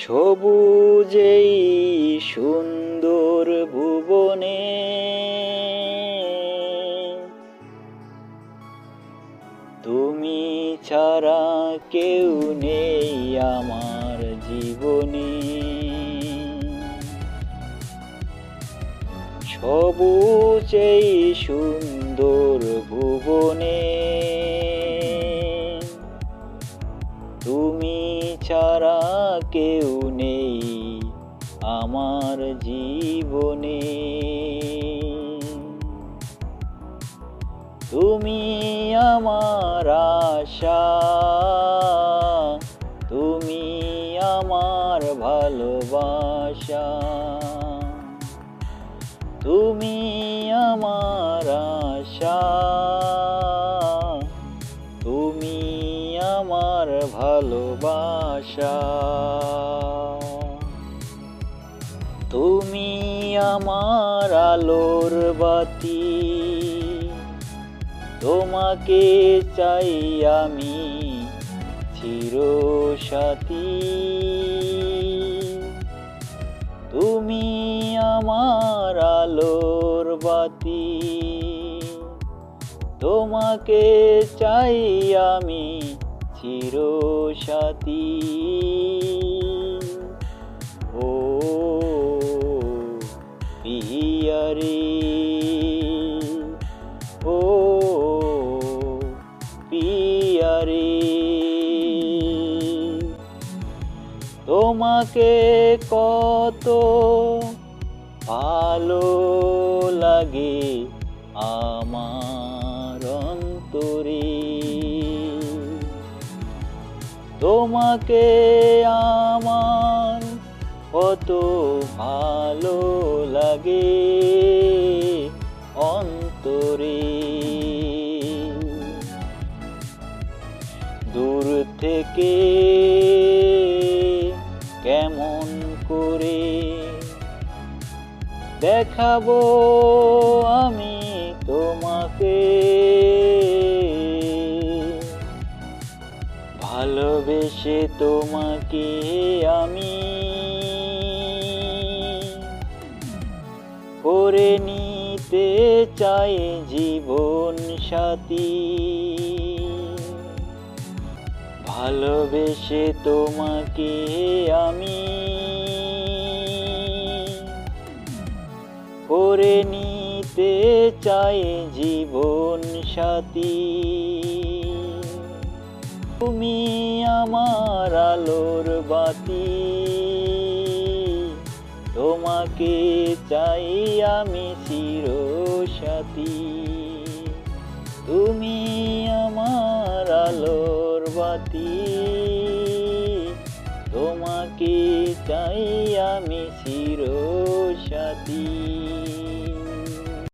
সবুজেই সুন্দর ভুবনে। তুমি ছাড়া কেউ নেই আমার জীবনে। সবুজেই সুন্দর ভুবনে। কেউ নেই আমার জীবনে। তুমি আমার আশা তুমি আমার ভালোবাসা। তুমি আমার আশা। ভালোবাসা। তুমি আমার আলোর বাতি, তোমাকে চাই আমি চির সাথী তুমি আমার আলোর বাতি, তোমাকে চাই আমি চির ও পিয়ারে ও পিয়ারে তোমাকে কত ভালো লাগে আমার। তোমাকে আমার কত ভালো লাগে অন্তরে। দূর থেকে কেমন করে দেখাবো আমি তোমাকে? ভালোবেসে তোমাকে আমি করে নিতে চাই জীবন সাথী। ভালোবেসে তোমাকে আমি করে নিতে চাই জীবন সাথী। তুমি আমার আলোর বাতি। তোমাকে চাই আমি চির সাথী তুমি আমার আলোর বাতি। তোমাকে চাই আমি চির সাথী